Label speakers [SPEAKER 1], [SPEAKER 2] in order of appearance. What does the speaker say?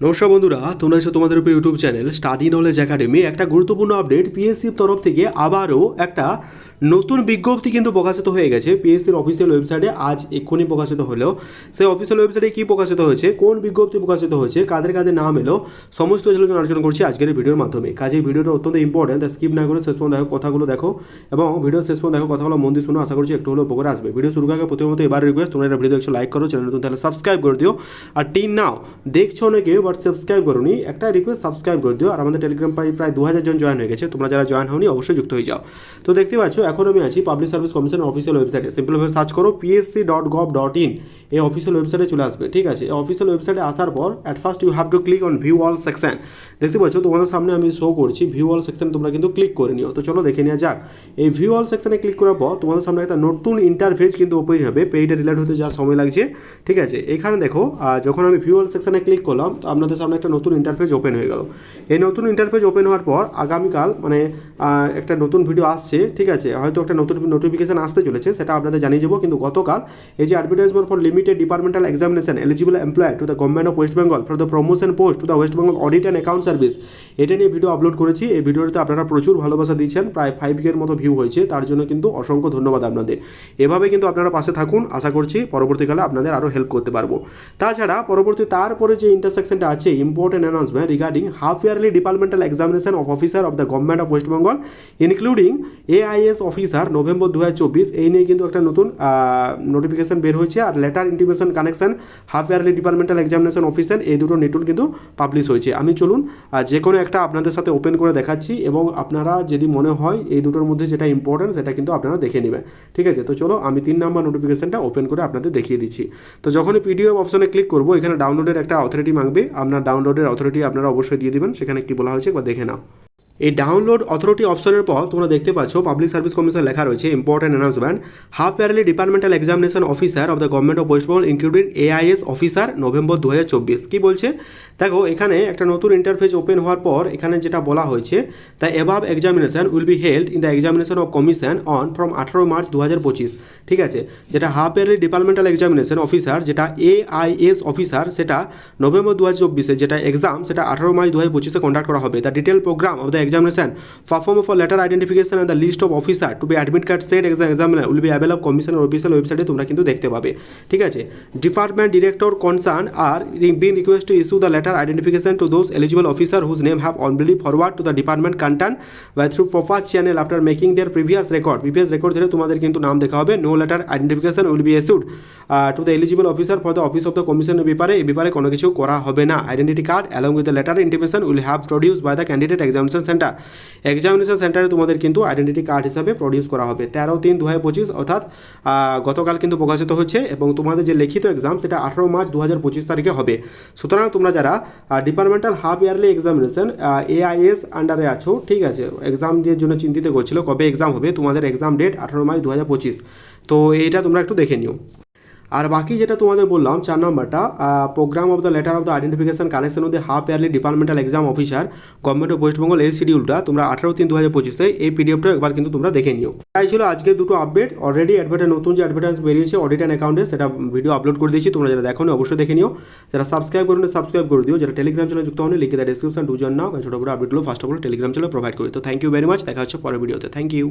[SPEAKER 1] নমস্কার বন্ধুরা, তোমরা এসে তোমাদের উপর YouTube channel study knowledge academy একটা গুরুত্বপূর্ণ আপডেট পিএসসির তরফ থেকে আবারও একটা নতুন বিজ্ঞপ্তি কিন্তু প্রকাশিত হয়ে গেছে। পিএসসির অফিসিয়াল ওয়েবসাইটে আজ এক্ষুনি প্রকাশিত হলো। সেই অফিসিয়াল ওয়েবসাইটে কী প্রকাশিত হয়েছে, কোন বিজ্ঞপ্তি প্রকাশিত হয়েছে, কাদের কাদের নাম এলো, সমস্ত আলোচনা আলোচনা করছি আজকের ভিডিওর মাধ্যমে। কাজে ভিডিওটা অত্যন্ত ইম্পর্টেন্ট স্কিপ না করে শেষ পর্যন্ত দেখো কথাগুলো দেখো এবং ভিডিও শেষ পর্যন্ত দেখো কথাগুলো মন দিয়ে শুনো, আশা করছি একটু হলেও উপকার আসবে। ভিডিও শুরু আগে প্রথমত এবার রিকোয়েস্ট তোমরা ভিডিও একটু লাইক করো চ্যানেল তাহলে সাবস্ক্রাইব করে দিও। আর টিন নাও দেখছ অনেকে বাট সাবস্ক্রাইব করোনি। একটা রিকোয়েস্ট সাবস্ক্রাইব করে দিও। আর আমাদের টেলিগ্রাম প্রায় প্রায় দু হাজার জন জয়েন হয়ে গেছে। তোমরা যারা জয়েন হওনি, অবশ্যই যুক্ত হয়ে যাও। তো দেখতে পাচ্ছ, এখন আমি আছি পাবলিক সার্ভিস কমিশন অফিসিয়াল ওয়েবসাইটে সিম্পলভাবে সার্চ করো PSC dot gov dot in এই অফিসিয়াল ওয়েবসাইটে চলে আসবে, ঠিক আছে? অফিসিয়াল ওয়েবসাইটে আসার পর at first you have to click on view all section দেখতে পাচ্ছ, তোমাদের সামনে আমি শো করছি ভিউ অল সেকশন তোমরা কিন্তু ক্লিক করে নিও। তো চলো দেখে নেওয়া যাক। এই ভিউ অল সেকশনে ক্লিক করার পর, তোমাদের সামনে একটা নতুন ইন্টারফেস কিন্তু ওপেন হবে। পেইডে রিলেট হতে যা সময় লাগছে, ঠিক আছে? এখানে দেখো যখন আমি ভিউ অল সেকশনে ক্লিক করলাম আপনাদের সামনে একটা নতুন ইন্টারফেস ওপেন হয়ে গেল। এই নতুন ইন্টারফেস ওপেন হওয়ার পর আগামীকাল মানে একটা নতুন ভিডিও আসছে, ঠিক আছে? হয়তো একটা নতুন নোটিফিকেশন আসতে চলেছে, সেটা আপনাদের জানিয়ে দেবো। কিন্তু গতকাল এই যে advertisement for limited departmental examination eligible employ to the government of West Bengal for the promotion post to the West Bengal audit and account service এটা নিয়ে ভিডিও আপলোড করেছি। এই ভিডিওতে আপনারা প্রচুর ভালোবাসা দিয়েছেন প্রায় ফাইভ কের মতো ভিউ হয়েছে। তার জন্য কিন্তু অসংখ্য ধন্যবাদ আপনাদের। এভাবে কিন্তু আপনারা পাশে থাকুন। আশা করছি পরবর্তীকালে আপনাদের আরও হেল্প করতে পারব। তাছাড়া পরবর্তী, তারপরে যে ইন্টারসেকশনটা আছে important announcement regarding half yearly departmental examination of officer of the government of West Bengal including AIS officer November দু হাজার চব্বিশ এই নিয়ে কিন্তু একটা নতুন নোটিফিকেশন বের হয়েছে আর letter intimation connection half yearly departmental examination officer এই দুটো নেটুল কিন্তু পাবলিশ হয়েছে। আমি চলুন যে কোনো একটা আপনাদের সাথে ওপেন করে দেখাচ্ছি এবং আপনারা যদি মনে হয় এই দুটোর মধ্যে যেটা ইম্পর্টেন্ট সেটা কিন্তু আপনারা দেখে নেবেন। ঠিক আছে? তো চলো, আমি তিন নাম্বার নোটিফিকেশনটা ওপেন করে আপনাদের দেখিয়ে দিচ্ছি। তো যখনই পিডিএফ অপশনে ক্লিক করব, এখানে ডাউনলোডের একটা অথরিটি মাগবে। আপনার ডাউনলোডের অথরিটি আপনারা অবশ্যই দিয়ে দেবেন সেখানে কি বলা হয়েছে একবার দেখে নাও। এই ডাউনলোড অথরিটি অপশনের পর তোমরা দেখতে পাচ্ছ পাবলিক সার্ভিস কমিশন লেখা রয়েছে important announcement half yearly departmental examination officer of the government of West Bengal including AIS officer November দু হাজার চব্বিশ। কী বলছে? দেখো, এখানে একটা নতুন ইন্টারফেস ওপেন হওয়ার পর এখানে যেটা বলা হয়েছে the above examination will be held in the examination of commission on from আঠারো মার্চ দু হাজার পঁচিশ। ঠিক আছে? যেটা half yearly departmental examination officer যেটা এআইএস অফিসার সেটা নভেম্বর দু হাজার যেটা এক্সাম সেটা আঠারো মার্চ দু হাজার পঁচিশে কন্ডাক্ট করা হবে। The detail programme of the examination perform for letter identification and the list of officer to be admit card set exam examiner will be available কমিশনের অফিসিয়াল ওয়েবসাইটে তোমরা কিন্তু দেখতে পাবে। ঠিক আছে? Department director concern are being request to issue the letter identification to those eligible officer whose name have already forward to the department concern by through proper channel after making their previous record previous record ধরে তোমাদের কিন্তু নাম দেখা হবে। No letter identification will be issued to the eligible officer for the office of the কমিশনের ব্যাপারে। এই ব্যাপারে কোনো কিছু করা হবে না। Identity card along with the letter intimation will have produce by the candidate examination centre examination সেন্টারে তোমাদের কিন্তু আইডেন্টিটি কার্ড হিসাবে প্রডিউস করা হবে। তেরো তিন দু হাজার পঁচিশ অর্থাৎ গতকাল কিন্তু প্রকাশিত হচ্ছে এবং তোমাদের যে লিখিত এক্সাম সেটা আঠারো মার্চ দু হাজার পঁচিশ তারিখে হবে। সুতরাং তোমরা যারা departmental half yearly examination AIS আন্ডারে আছো, ঠিক আছে এক্সাম দিয়ে জন্য চিন্তিত করছিল কবে এক্সাম হবে, তোমাদের এক্সাম ডেট আঠারো মার্চ দু হাজার পঁচিশ। তো এইটা তোমরা একটু দেখে নিও। আর বাকি যেটা তোমাদের বললাম, চার নাম্বারটা programme of the letter of the identification connection of the half yearly departmental exam officer government of West Bengal এই শিডিউলটা তোমরা আঠারো তিন দু হাজার পঁচিশে, এই পিডিএফটা একবার কিন্তু তোমরা দেখে নিও। তাই ছিল আজকে দুটো আপডেট অলরেডি অ্যাডভার্টাইজ নতুন যে অ্যাডভার্টাইজ বেরিয়েছে অডিট অ্যান্ড অ্যাকাউন্টে সেটা ভিডিও আপলোড করে দিয়েছি। তোমরা যারা দেখো অবশ্যই দেখে নিও। যারা সাবস্ক্রাইব করুন সাবস্ক্রাইব করে দিও। যারা টেলিগ্রাম চ্যানেল যুক্ত হন লিখে দেয় ডিসক্রিপশন দুজন নাও। ছোটো বড় আপডেটগুলো first of all Telegram channel provide করি তো থ্যাংক ইউ ভেরি মাচ দেখা হচ্ছে পরের ভিডিওতে থ্যাংক ইউ